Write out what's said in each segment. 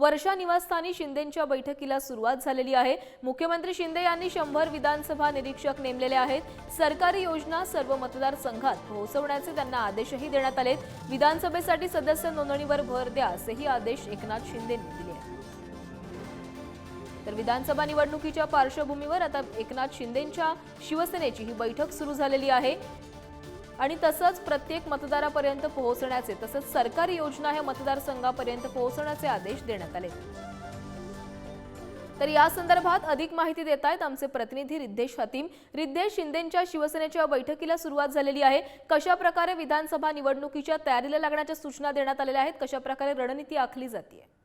वर्षा निवासस्थानी शिंदेंच्या बैठकीला सुरुवात झालेली आहे. मुख्यमंत्री शिंदे यांनी शंभर विधानसभा निरीक्षक नेमलेले आहेत. सरकारी योजना सर्व मतदारसंघात पोहोचवण्याचे त्यांना आदेशही देण्यात आलेत. विधानसभेसाठी सदस्य नोंदणीवर भर द्या असेही आदेश एकनाथ शिंदेंनी दिले तर विधानसभा निवडणुकीच्या पार्श्वभूमीवर आता एकनाथ शिंदेंच्या शिवसेनेची ही बैठक सुरू झालेली आहे. आणि तसंच प्रत्येक मतदारापर्यंत पोहोचण्याचे तसंच सरकारी योजना हे मतदारसंघापर्यंत पोहोचण्याचे आदेश देण्यात आले. तर या संदर्भात अधिक माहिती देत आहेत आमचे प्रतिनिधी रिद्धेश हतीम. रिद्धेश शिंदेंच्या शिवसेनेच्या बैठकीला सुरुवात झालेली आहे. कशा प्रकारे विधानसभा निवडणुकीच्या तयारीला लागण्याच्या सूचना देण्यात आलेल्या आहेत? कशा प्रकारे रणनीती आखली जाते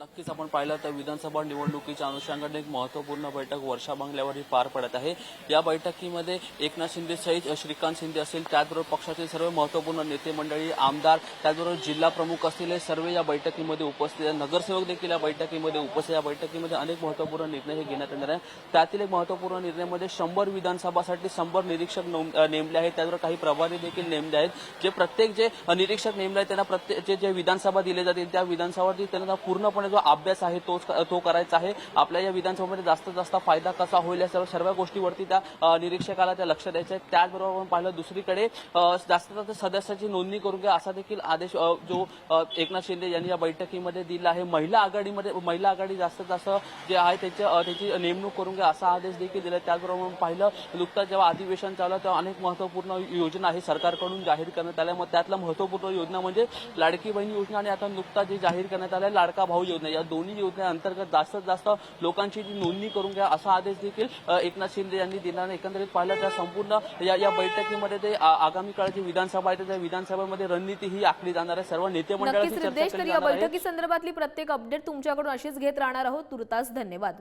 नक्कीच आपण पाहिलं तर विधानसभा निवडणुकीच्या अनुषंगाने एक महत्त्वपूर्ण बैठक वर्षा बंगल्यावर ही पार पडत आहे. या बैठकीमध्ये एकनाथ शिंदे सहित श्रीकांत शिंदे असतील त्याचबरोबर पक्षातील सर्व महत्त्वपूर्ण नेते मंडळी आमदार त्याचबरोबर जिल्हा प्रमुख असतील हे सर्व या बैठकीमध्ये उपस्थित नगरसेवक देखील या बैठकीमध्ये उपस्थित या बैठकीमध्ये अनेक महत्त्वपूर्ण निर्णय हे घेण्यात येणार आहे त्यातील एक महत्त्वपूर्ण निर्णयमध्ये म्हणजे शंभर विधानसभासाठी शंभर निरीक्षक नेमले आहेत. त्याचबरोबर काही प्रभारी देखील नेमले आहेत. जे प्रत्येक जे निरीक्षक नेमले आहेत त्यांना प्रत्येक जे जे विधानसभा दिले जातील त्या विधानसभावरती त्यांना पूर्णपणे जो अभ्यास आहे तोच तो करायचा आहे. आपल्या या विधानसभेमध्ये जास्तीत जास्त फायदा कसा होईल या सर्व सर्व गोष्टीवरती त्या निरीक्षकाला त्या लक्ष द्यायचं आहे. त्याचबरोबर आपण पाहिलं दुसरीकडे जास्तीत जास्त सदस्याची नोंदणी करून घ्या. असा देखील आदेश जो एकनाथ शिंदे यांनी या बैठकीमध्ये दिला आहे. महिला आघाडीमध्ये महिला आघाडी जास्तीत जास्त जे आहे त्याच्या त्याची नेमणूक करून घ्या असा आदेश देखील दिला त्याचबरोबर पाहिलं नुकताच जेव्हा अधिवेशन चाललं तेव्हा अनेक महत्त्वपूर्ण योजना आहे सरकारकडून जाहीर करण्यात आल्या. मग त्यातला महत्त्वपूर्ण योजना म्हणजे लाडकी बहीण योजना आणि आता नुकताच जे जाहीर करण्यात आल्या लाडका भाऊ योजना या दोन्ही योजनेअंतर्गत जास्तीत जास्त लोकांची जी नोंदणी करून घ्या असा आदेश देखील एकनाथ शिंदे यांनी दिला आणि एकंदरीत पाहिलं तर संपूर्ण या या बैठकीमध्ये ते आगामी काळाची विधानसभा आहे त्या विधानसभेमध्ये रणनीती ही आखली जाणार आहे. सर्व नेते मंडळाची या बैठकी संदर्भातली प्रत्येक अपडेट तुमच्याकडून अशीच घेत राहणार आहोत. तुर्तास धन्यवाद.